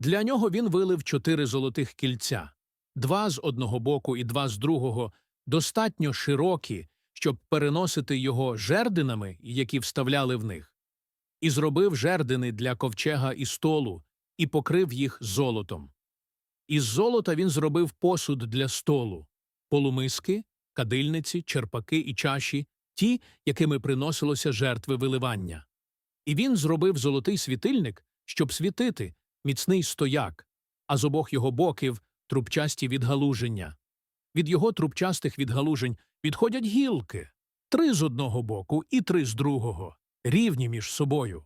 Для нього він вилив чотири золотих кільця, два з одного боку і два з другого, достатньо широкі, щоб переносити його жердинами, які вставляли в них, і зробив жердини для ковчега і столу, і покрив їх золотом. Із золота він зробив посуд для столу, полумиски, кадильниці, черпаки і чаші, ті, якими приносилося жертви виливання. І він зробив золотий світильник, щоб світити, міцний стояк, а з обох його боків трубчасті відгалуження. Від його трубчастих відгалужень відходять гілки, три з одного боку і три з другого, рівні між собою.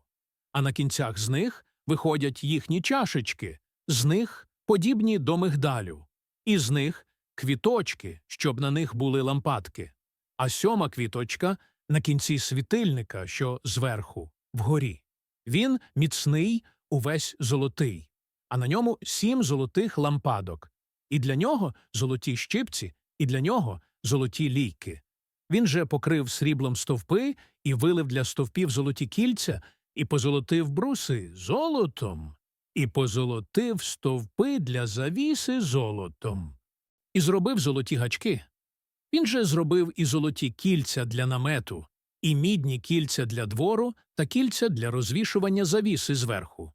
А на кінцях з них виходять їхні чашечки, з них подібні до мигдалю, і з них квіточки, щоб на них були лампадки, а сьома квіточка на кінці світильника, що зверху, вгорі. Він міцний, увесь золотий, а на ньому сім золотих лампадок, і для нього золоті щипці, і для нього золоті лійки. Він же покрив сріблом стовпи і вилив для стовпів золоті кільця, і позолотив бруси золотом, і позолотив стовпи для завіси золотом, і зробив золоті гачки. Він же зробив і золоті кільця для намету, і мідні кільця для двору та кільця для розвішування завіси зверху.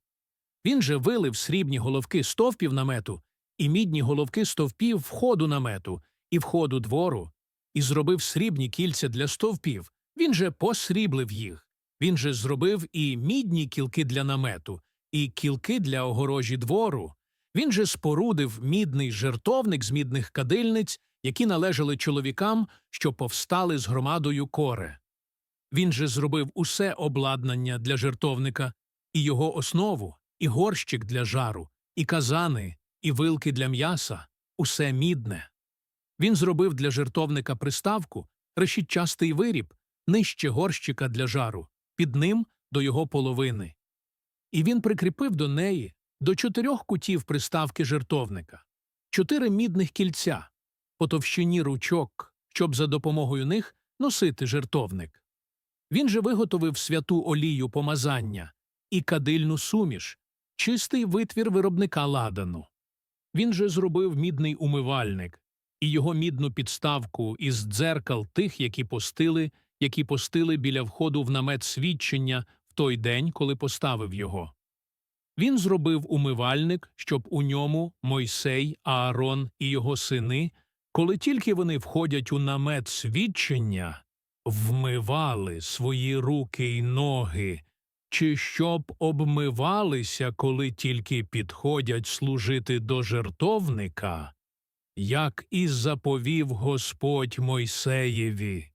Він же вилив срібні головки стовпів намету, і мідні головки стовпів входу намету, і входу двору, і зробив срібні кільця для стовпів. Він же посріблив їх. Він же зробив і мідні кілки для намету, і кілки для огорожі двору. Він же спорудив мідний жертовник з мідних кадильниць, які належали чоловікам, що повстали з громадою коре. Він же зробив усе обладнання для жертовника, і його основу, і горщик для жару, і казани, і вилки для м'яса, усе мідне. Він зробив для жертовника приставку, решітчастий виріб, нижче горщика для жару, під ним до його половини. І він прикріпив до неї до чотирьох кутів приставки жертовника, чотири мідних кільця, по товщині ручок, щоб за допомогою них носити жертовник. Він же виготовив святу олію помазання і кадильну суміш, чистий витвір виробника ладану. Він же зробив мідний умивальник і його мідну підставку із дзеркал тих, які постили, які постили біля входу в намет свідчення в той день, коли поставив його. Він зробив умивальник, щоб у ньому Мойсей, Аарон і його сини, коли тільки вони входять у намет свідчення, вмивали свої руки й ноги, чи щоб обмивалися, коли тільки підходять служити до жертовника, як і заповів Господь Мойсеєві.